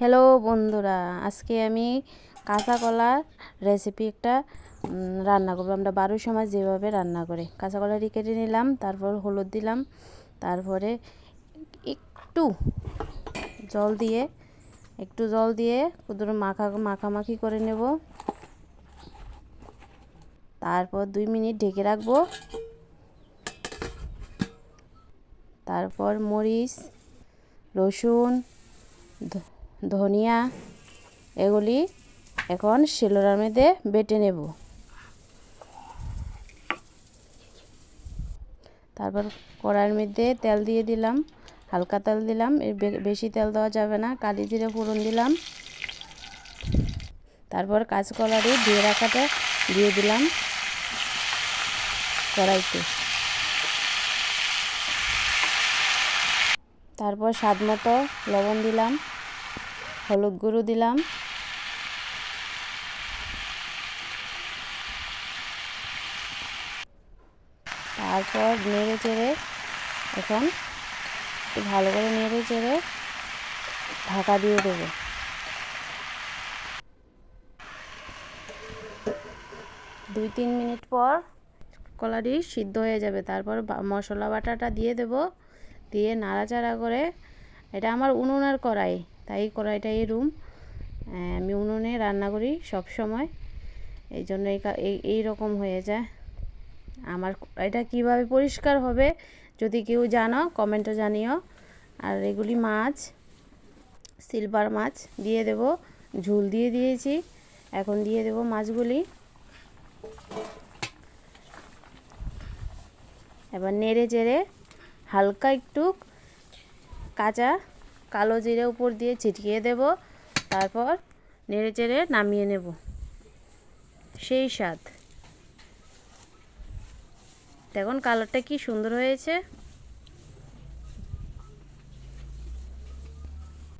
Hello বন্ধুরা, আজকে আমি কাঁচা কলার রেসিপি একটা রান্না করব। আমরা বারো সময় যেভাবে রান্না করে। কাঁচা কলাটি কেটে নিলাম, তারপর হলুদ দিলাম, তারপরে একটু জল দিয়ে, একটু জল দিয়ে কুদুর মাখা, মাখামাখি করে নেব। তারপর দুই মিনিট ঢেকে রাখব। তারপর মরিচ, রসুন ধনিয়া, এগুলি এখন শিলরার মধ্যে বেটে নেব। তারপর কড়াইয়ের মধ্যে তেল দিয়ে দিলাম, হালকা তেল দিলাম বেশি তেল দেওয়া যাবে না, কালি জিরে ফোড়ন দিলাম। তারপর কাঁচকলাটি দিয়ে রাখাটা দিয়ে দিলাম কড়াইতে। তারপর স্বাদ মতো লবণ দিলাম। হলুদ গুঁড়ো দিলাম। তারপর নেড়ে চেড়ে এখন ভালো করে নেড়ে চেড়ে ঢাকা দিয়ে দেবো। দুই তিন মিনিট পর কলাটি সিদ্ধ হয়ে যাবে। তারপর মশলা বাটাটা দিয়ে দেব। দিয়ে নাড়াচাড়া করে, এটা আমার উনুনের কড়াই। তাই কড়াইটা এই রুম। আমি উনুনে রান্না করি সব সময় এই জন্য এই রকম হয়ে যায়। আমার এটা কীভাবে পরিষ্কার হবে যদি কেউ জানো, কমেন্টে জানিও। আর এগুলি মাছ, সিলভার মাছ দিয়ে দেব। ঝুল দিয়ে দিয়েছি, এখন দিয়ে দেব মাছগুলি। এবার নেড়ে চেড়ে হালকা একটু কাঁচা কালো জিরে উপর দিয়ে ছিটিয়ে দেব, তারপর নেড়ে চেড়ে নামিয়ে নেব। সেই স্বাদ। দেখুন, কালারটা কি সুন্দর হয়েছে।